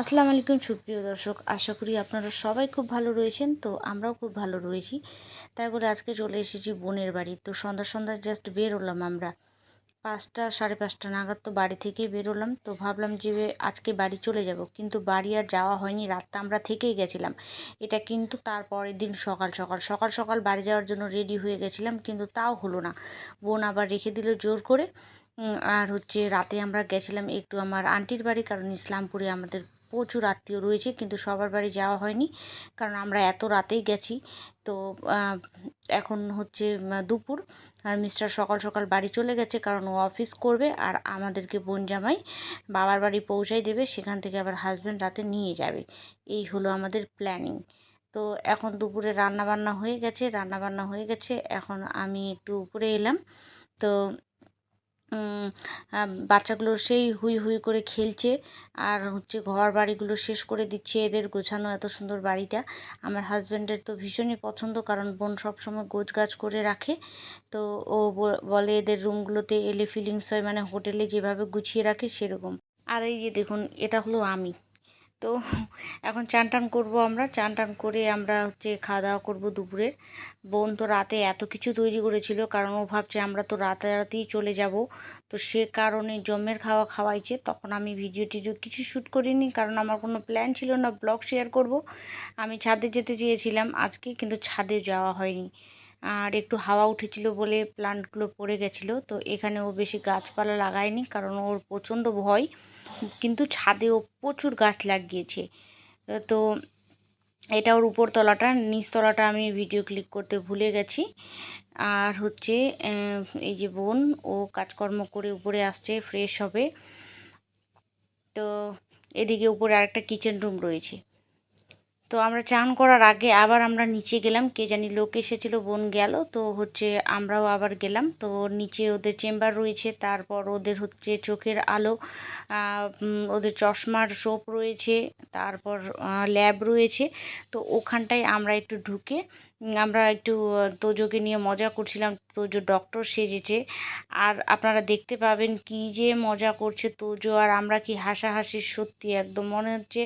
আসসালামু আলাইকুম, সুপ্রিয় দর্শক। আশা করি আপনারা সবাই খুব ভালো রয়েছেন, তো আমরাও খুব ভালো রয়েছি। তারপরে আজকে চলে এসেছি বোনের বাড়ি। তো সন্ধ্যা সন্ধ্যা জাস্ট বেরোলাম আমরা। পাঁচটা, সাড়ে পাঁচটা নাগাদ তো বাড়ি থেকেই বেরোলাম। তো ভাবলাম যে আজকে বাড়ি চলে যাব, কিন্তু বাড়ি আর যাওয়া হয়নি। রাতটা আমরা থেকেই গেছিলাম। এটা কিন্তু তার পরের দিন সকাল সকাল। সকাল সকাল বাড়ি যাওয়ার জন্য রেডি হয়ে গেছিলাম, কিন্তু তাও হলো না। বোন আবার রেখে দিল জোর করে। আর হচ্ছে রাতে আমরা গেছিলাম একটু আমার আন্টির বাড়ি, কারণ ইসলামপুরে আমাদের প্রচুর আত্মীয় রয়েছে, কিন্তু সবার বাড়ি যাওয়া হয়নি। কারণ আমরা এত রাতেই গেছি। তো এখন হচ্ছে দুপুর। আর মিস্টার সকাল সকাল বাড়ি চলে গেছে, কারণ ও অফিস করবে আর আমাদেরকে বোন জামাই বাবার বাড়ি পৌঁছাই দেবে। সেখান থেকে আবার হাজব্যান্ড রাতে নিয়ে যাবে। এই হলো আমাদের প্ল্যানিং তো, এখন দুপুরে রান্না বান্না হয়ে গেছে রান্না বান্না হয়ে গেছে। এখন আমি একটু উপরে এলাম। তো বাচ্চাগুলো সেই হুই হুই করে খেলছে আর হচ্ছে ঘর বাড়িগুলো শেষ করে দিচ্ছে এদের গোছানো এত সুন্দর বাড়িটা। আমার হাজব্যান্ডের তো ভীষণই পছন্দ কারণ বোন সবসময় গোছ গাছ করে রাখে। তো ও বলে এদের রুমগুলোতে এলে ফিলিংস হয় মানে হোটেলে যেভাবে গুছিয়ে রাখে সেরকম। আর এই যে দেখুন, এটা হলো আমি। তো এখন চান টান করব আমরা। চান টান করে আমরা হচ্ছে খাওয়া দাওয়া করব দুপুরের। বোন তো রাতে এত কিছু তৈরি করেছিল, কারণ ও ভাবছে আমরা তো রাতারাতিই চলে যাব। তো সে কারণে জমের খাওয়া খাওয়াইছে। তখন আমি ভিডিও টিডিও কিছু শ্যুট করিনি, কারণ আমার কোনো প্ল্যান ছিল না ব্লগ শেয়ার করব। আমি ছাদে যেতে চেয়েছিলাম আজকে, কিন্তু ছাদে যাওয়া হয়নি। আর একটু হাওয়া উঠেছিল বলে প্লান্টগুলো পড়ে গেছিল, তো এখানে ও বেশি গাছপালা লাগায়নি, কারণ ওর প্রচণ্ড ভয়। কিন্তু ছাদেও প্রচুর গাছ লাগিয়েছে। তো এটা ওর উপর তলাটা, নিচ তলাটা আমি ভিডিও ক্লিক করতে ভুলে গেছি। আর হচ্ছে এই যে বোন, ও কাজকর্ম করে উপরে আসছে ফ্রেশ হবে। তো এদিকে উপরে আরেকটা কিচেন রুম রয়েছে। তো আমরা চান করার আগে আবার আমরা নিচে গেলাম, কে জানি লোক এসেছিল, বোন গেল, তো হচ্ছে আমরাও আবার গেলাম। তো নিচে ওদের চেম্বার রয়েছে, তারপর ওদের হচ্ছে চোখের আলো ওদের চশমার শোপ রয়েছে, তারপর ল্যাব রয়েছে। তো ওখানটায় আমরা একটু ঢুকে আমরা একটু তোজোকে নিয়ে মজা করছিলাম তোজো ডক্টর সেজেছে। আর আপনারা দেখতে পাবেন কি যে মজা করছে তোজো আর আমরা কি হাসাহাসি সত্যি একদম। মনে হচ্ছে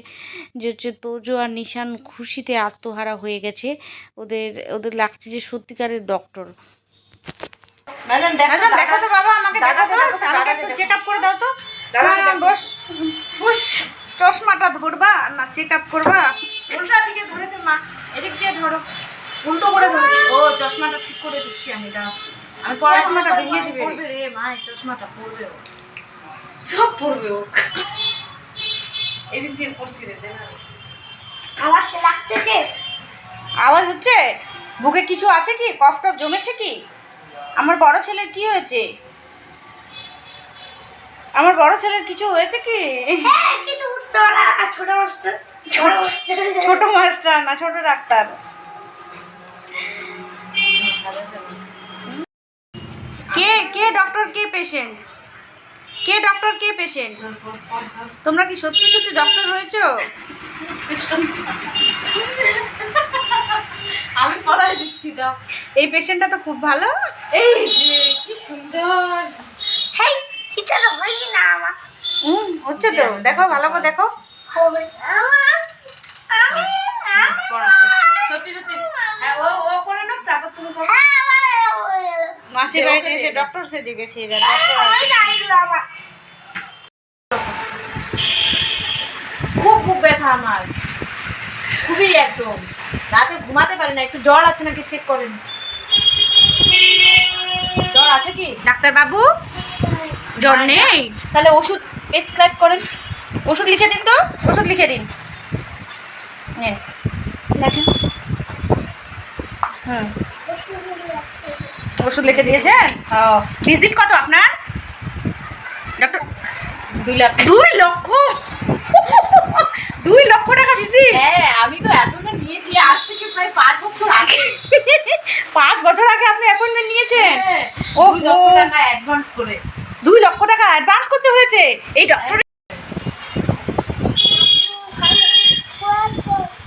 যে হচ্ছে তোজো আর নিশান খুশিতে আত্মহারা হয়ে গেছে। ওদের ওদের লাগছে যে সত্যিকারের ডক্টর দেখো তো বাবা আমাকে দেখো দাদাকে তো দেখো তো, আমাকে দাদাকে একটু দেখো। চেক আপ করে দাও তো। দাদাকে দেখো। বস বস চশমাটা ধরবা না চেক আপ করবা? উল্টা দিকে ধরেছো মা এদিক দিয়ে ধরো। উল্টো করে ধরে ও চশমাটা ঠিক করে দিচ্ছি আমি দাঁড়াও আমি চশমাটা ভেঙে দিবে। রে। পড়বে রে মা চশমাটা পড়বে ও। সব পড়বে ও। এদিক দিয়ে পড়ছি রে দে আমার সে লাগতেছে? আওয়াজ হচ্ছে? বুকে কিছু আছে কি? কফ টফ জমেছে কি? আমার বড় ছেলের কি হয়েছে? আমার বড় ছেলের কিছু হয়েছে কি? হ্যাঁ কিছু বুঝতে পারা আর ছোট মাস্টার। ছোট মাস্টার না ছোট ডাক্তার। কে কে ডক্টর কে পেশেন্ট কে ডক্টর কে পেশেন্ট তোমরা কি সত্যি সত্যি ডক্টর হয়েছো? আমি পড়াই দিচ্ছি দাও। এই পেশেন্টটা তো খুব ভালো। এই যে কি সুন্দর। হেই এটা তো হই না আমার। হুম হচ্ছে তো। দেখো ভালো করে দেখো। ভালো করে আমার আমি পড়া। সত্যি সত্যি হ্যাঁ ও ও করে নাও তারপর তুমি করো হ্যাঁ আমার এরকম হয়ে গেল মাসির বাড়িতে এসে ডক্টর সেজে গেছে এবার আমার। খুব ব্যথা আমার। খুবই একদম। রাতে ঘুমাতে পারি না একটু জ্বর আছে নাকি চেক করেন। জ্বর আছে কি? ডাক্তার বাবু জ্বর নেই তাহলে ওষুধ প্রেসক্রাইব করেন। ওষুধ লিখে দিন তো ওষুধ লিখে দিন। নেন লেখেন হুম। ওষুধ লিখে দিয়েছেন? ভিজিট কত আপনার? ডক্টর দুই লাখ দুই লক্ষ? দুই লক্ষ টাকা ভিজিট হ্যাঁ আমি তো অ্যাপয়েন্টমেন্ট নিয়েছি আজ থেকে প্রায় পাঁচ বছর আগে। পাঁচ বছর আগে আপনি অ্যাপয়েন্টমেন্ট নিয়েছেন? হ্যাঁ, লক্ষ ও। টাকা অ্যাডভান্স করে। দুই লক্ষ টাকা অ্যাডভান্স করতে হয়েছে? এই ডক্টর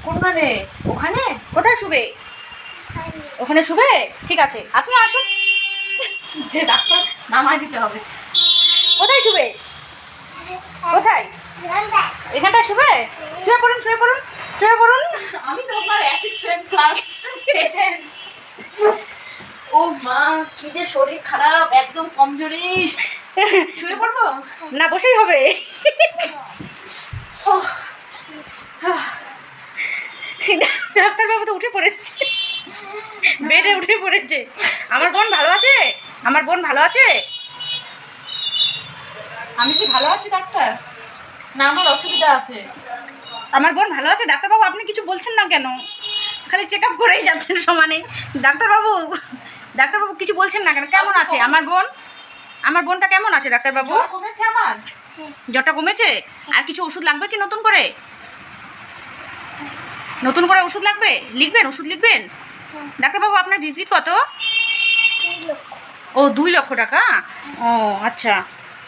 কোনখানে ওখানে? কোথায় শুবে? ওখানে শুবে? ঠিক আছে আপনি আসুন। যে ডাক্তার নামাই দিতে হবে। কোথায় শুবে? কোথায়? এখানটা শুবে? শুয়ে পড়ুন শুয়ে পড়ুন শুয়ে পড়ুন। আমি তোমার অ্যাসিস্ট্যান্ট ক্লাস পেশেন্ট ও মা কি যে শরীর খারাপ একদম কমজোরি। শুয়ে পড়ব? না বসেই হবে। ডাক্তারবাবু তো উঠে পড়েছে। বেডে উঠে পড়েছে। আমার বোন ভালো আছে? আমার বোন ভালো আছে? আমি কি ভালো আছি ডাক্তার? না আমার অসুবিধা আছে। আমার বোন ভালো আছে? ডাক্তারবাবু আপনি কিছু বলছেন না কেন? খালি চেক আপ করেই যাচ্ছেন সমানে। ডাক্তারবাবু ডাক্তারবাবু কিছু বলছেন না কেন? কেমন আছে? আমার বোন? আমার বোনটা কেমন আছে ডাক্তারবাবু? কমেছে আমার? জ্বরটা কমেছে? আর কিছু ওষুধ লাগবে কি নতুন করে? নতুন করে ওষুধ লাগবে? লিখবেন ওষুধ লিখবেন? ডাক্তারবাবু আপনার ভিজিট কত? ও দুই লক্ষ টাকা? ও আচ্ছা।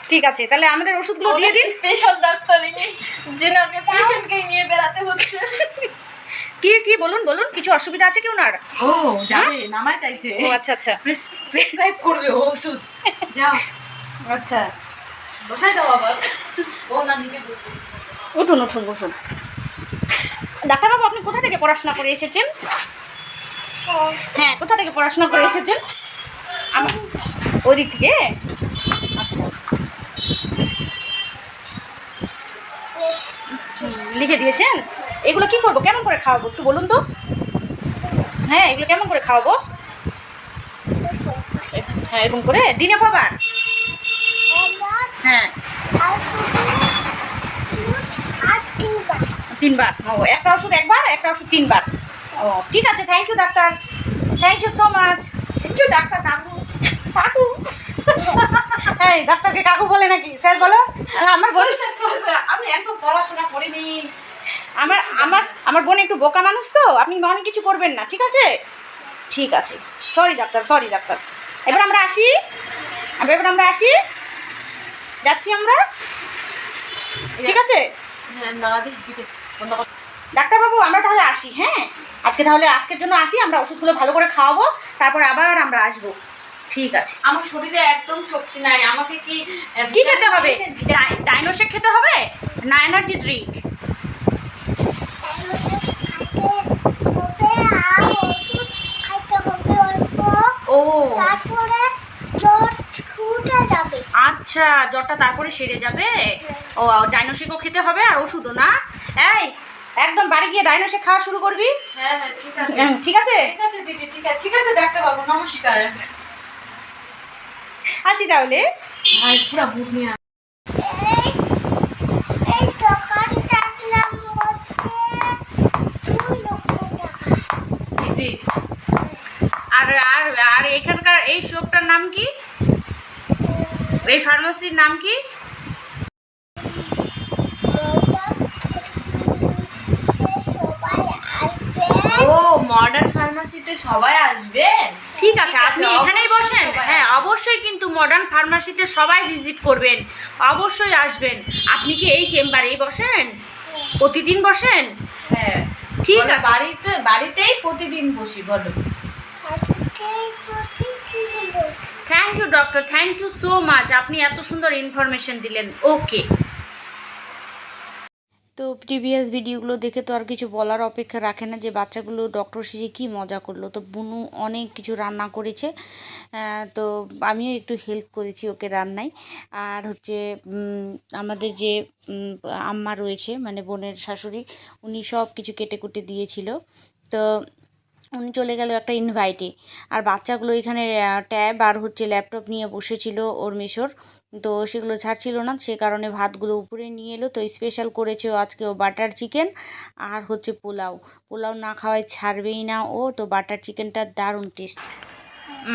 ঠিক আছে তাহলে আমাদের ওষুধগুলো দিয়ে দিন। স্পেশাল ডাক্তার ইনি পেশেন্টকে নিয়ে বেড়াতে হচ্ছে। কি কি বলুন বলুন কিছু অসুবিধা আছে কি ওনার? ও যাবে নামা চাইছে। ও আচ্ছা আচ্ছা। প্রেসক্রাইব করবে ও ওষুধ। যাও। আচ্ছা। বসাই দাও আবার। ও না নিজে উঠুন উঠুন উঠুন ডাক্তারবাবু আপনি কোথা থেকে পড়াশোনা করে এসেছেন? হ্যাঁ কোথা থেকে পড়াশোনা করে এসেছেন? আমি, ওই থেকে? আচ্ছা। লিখে দিয়েছেন? এগুলো কি করব? কেমন করে খাওয়াবো? একটু বলুন তো। হ্যাঁ এগুলো কেমন করে খাওয়াবো? হ্যাঁ এরকম করে। দিনে কবার? হ্যাঁ। তিনবার। একটা ওষুধ একবার, একটা ওষুধ তিনবার। ও ঠিক আছে thank you doctor thank you so much thank you doctor কাকু। কাকু? হ্যাঁ ডাক্তারকে কাকু বলে নাকি? স্যার বলো। আমার বোন আমি একদম পড়াশোনা করিনি। আমার আমার আমার বোন একটু বোকা মানুষ তো আপনি মনে কিছু করবেন না ঠিক আছে? ঠিক আছে। সরি ডাক্তার সরি ডাক্তার এবার আমরা আসি। এবার আমরা আসি। যাচ্ছি আমরা? ঠিক আছে? না ডাক্তারবাবু আমরা তাহলে আসি হ্যাঁ? আজকে তাহলে আজকের জন্য আসি আমরা ওষুধগুলো ভালো করে খাওয়াবো তারপরে আবার আমরা আসব। ঠিক আছে। আমার শরীরে একদম শক্তি নাই আমাকে কি কি খেতে হবে? ডাইনোসেক খেতে হবে? না এনার্জি ড্রিঙ্ক? ও। তারপরে জ্বর যাবে আচ্ছা জ্বরটা তারপরে সেরে যাবে? ও ডাইনোসেকও খেতে হবে আর ওষুধও না? এই একদম বাড়ি গিয়ে ডাইনোসেক খাওয়া শুরু করবি? হ্যাঁ হ্যাঁ ঠিক আছে। ঠিক আছে? ঠিক আছে দিদি ঠিক আছে ঠিক আছে ডাক্তারবাবু নমস্কার। আসি তাহলে। ভাই পুরা নিয়ে দিদি আর আর আর এখানকার এই শপটার নাম কি? এই ফার্মাসির নাম কি সে সবাই আসবে ও মডার্ন ফার্মাসিতে সবাই আসবে? ঠিক আছে আপনি এখানেই বসেন। হ্যাঁ অবশ্যই কিন্তু মডার্ন ফার্মাসিতে সবাই ভিজিট করবেন। অবশ্যই আসবেন। আপনি কি এই চেম্বারেই বসেন? প্রতিদিন বসেন? হ্যাঁ। ঠিক আছে। বাড়িতে বাড়িতেই প্রতিদিন বসি বলো। আজকে প্রতিদিন বসে। Thank you doctor thank you so much আপনি এত সুন্দর ইনফরমেশন দিলেন। ওকে তো প্রিভিয়াস ভিডিওগুলো দেখে তো আর কিছু বলার অপেক্ষা রাখে না যে বাচ্চাগুলো ডক্টর সেজে কী মজা করল। তো বুনু অনেক কিছু রান্না করেছে তো আমিও একটু হেল্প করেছি ওকে রান্নায়। আর হচ্ছে আমাদের যে আম্মা রয়েছে মানে বোনের শাশুড়ি, উনি সব কিছু কেটে কুটে দিয়েছিল। তো উনি চলে গেল একটা ইনভাইটে আর বাচ্চাগুলো এখানে ট্যাব আর হচ্ছে ল্যাপটপ নিয়ে বসেছিল ওর মেশোর। তো সেগুলো ছাড়ছিল না সে কারণে ভাতগুলো উপরে নিয়ে এলো। তো স্পেশাল করেছে আজকে ও বাটার চিকেন আর হচ্ছে পোলাও। পোলাও না খাওয়ায় ছাড়বেই না ও তো বাটার চিকেনটা দারুণ টেস্ট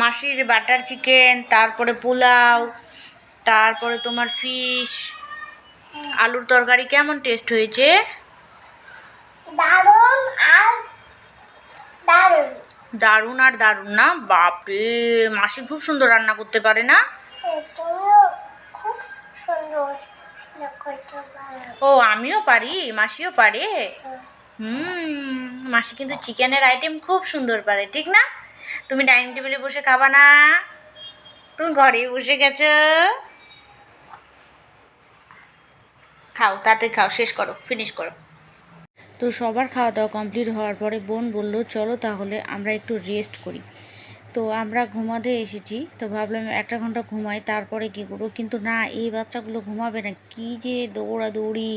মাসির বাটার চিকেন তারপরে পোলাও তারপরে তোমার ফিশ আলুর তরকারি কেমন টেস্ট হয়েছে? দারুণ আর দারুণ। দারুণ আর দারুণ না? বাপরে মাসি খুব সুন্দর রান্না করতে পারে না? ও, আমিও পারি, মাসিও পারে। হুম, মাসি কিন্তু চিকেনের আইটেম খুব সুন্দর পারে, ঠিক না? তুমি ডাইনিং টেবিলে বসে খাবা না। তুমি ঘরে বসে গেছো। খাও তাড়াতাড়ি খাও, শেষ করো ফিনিশ করো। তো সবার খাওয়া দাওয়া কমপ্লিট হওয়ার পরে বোন বলল, চলো তাহলে আমরা একটু রেস্ট করি। তো আমরা ঘুমাতে এসেছি। তো ভাবলাম একটা ঘণ্টা ঘুমাই, তারপরে কী করব? কিন্তু না, এই বাচ্চাগুলো ঘুমাবে না। কী যে দৌড়াদৌড়ি,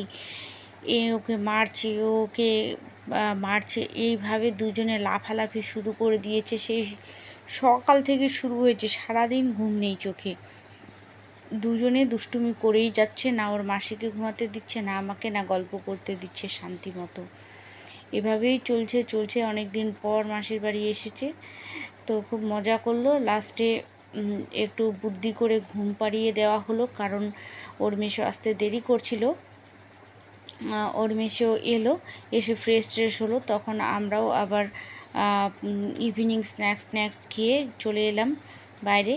এ ওকে মারছে ওকে মারছে, এইভাবে দুজনে লাফালাফি শুরু করে দিয়েছে। সেই সকাল থেকে শুরু হয়েছে, সারাদিন ঘুম নেই চোখে। দুজনে দুষ্টুমি করেই যাচ্ছে, না ওর মাসিকে ঘুমাতে দিচ্ছে, না আমাকে, না গল্প করতে দিচ্ছে শান্তি মতো। এভাবেই চলছে চলছে অনেক দিন পর মাসির বাড়ি এসেছে। তো খুব মজা করল। লাস্টে একটু বুদ্ধি করে ঘুম পাড়িয়ে দেওয়া হলো, কারণ ওর মেশো আসতে দেরি করছিল। ওর মেশো এলো, এসে ফ্রেশ ট্রেশ হলো, তখন আমরাও আবার ইভিনিং স্ন্যাক্স স্ন্যাক্স খেয়ে চলে এলাম বাইরে।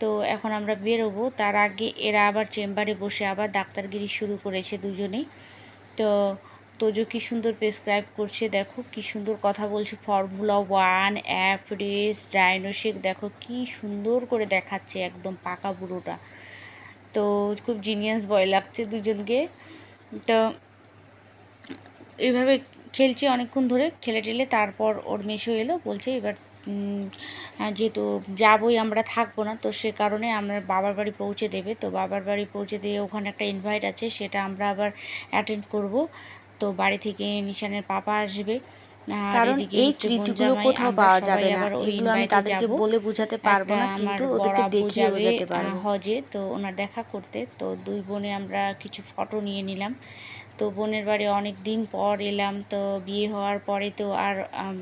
তো এখন আমরা বেরোবো, তার আগে এরা আবার চেম্বারে বসে আবার ডাক্তারগিরি শুরু করেছে দুজনেই। তো তোজো কি সুন্দর প্রেসক্রাইব করছে? দেখো কি সুন্দর কথা বলছে। ফর্মুলা ওয়ান অ্যাপ রেস ডাইনোসেক দেখো কি সুন্দর করে দেখাচ্ছে একদম পাকা বুড়োটা। তো খুব জিনিয়াস বয় লাগছে দুজনকে। তো এইভাবে খেলছে অনেকক্ষণ ধরে খেলে টেলে তারপর ওর মেশো এলো বলছে এবার আহ, যেহেতু যাবই আমরা থাকব না তো সে কারণে আমরা বাবার বাড়ি পৌঁছে দেবে। তো বাবার বাড়ি পৌঁছে দিয়ে ওখানে একটা ইনভাইট আছে সেটা আমরা আবার অ্যাটেন্ড করব। তো বাড়ি থেকে নিশানের পাপা আসবে। কারণ এই কোথাও পাওয়া যাবে না। এগুলো আমি তাদেরকে বলে বোঝাতে পারব না কিন্তু ওদেরকে দেখিয়ে বোঝাতে পারব। হজে তো ওনার দেখা করতে। তো দুই বোনে আমরা কিছু ফটো নিয়ে নিলাম। তো বোনের বাড়ি অনেক দিন পর এলাম তো বিয়ে হওয়ার পরে তো আর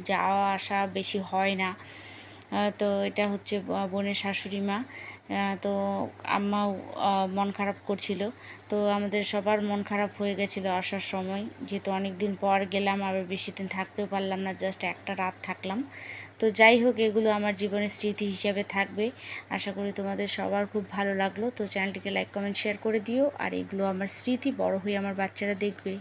যাওয়া আসা বেশি হয় না। তো এটা হচ্ছে বোনের শাশুড়ি মা। তো আম্মাও মন খারাপ করছিল। তো আমাদের সবার মন খারাপ হয়ে গেছিল আসার সময়। যেহেতু অনেক দিন পর গেলাম, আবার বেশি দিন থাকতেও পারলাম না জাস্ট একটা রাত থাকলাম। তো যাই হোক, এগুলো আমার জীবনের স্মৃতি হিসাবে থাকবে। আশা করি তোমাদের সবার খুব ভালো লাগল। তো চ্যানেলটিকে লাইক কমেন্ট শেয়ার করে দিও। আর এগুলো আমার স্মৃতি, বড় হয়ে আমার বাচ্চারা দেখবে।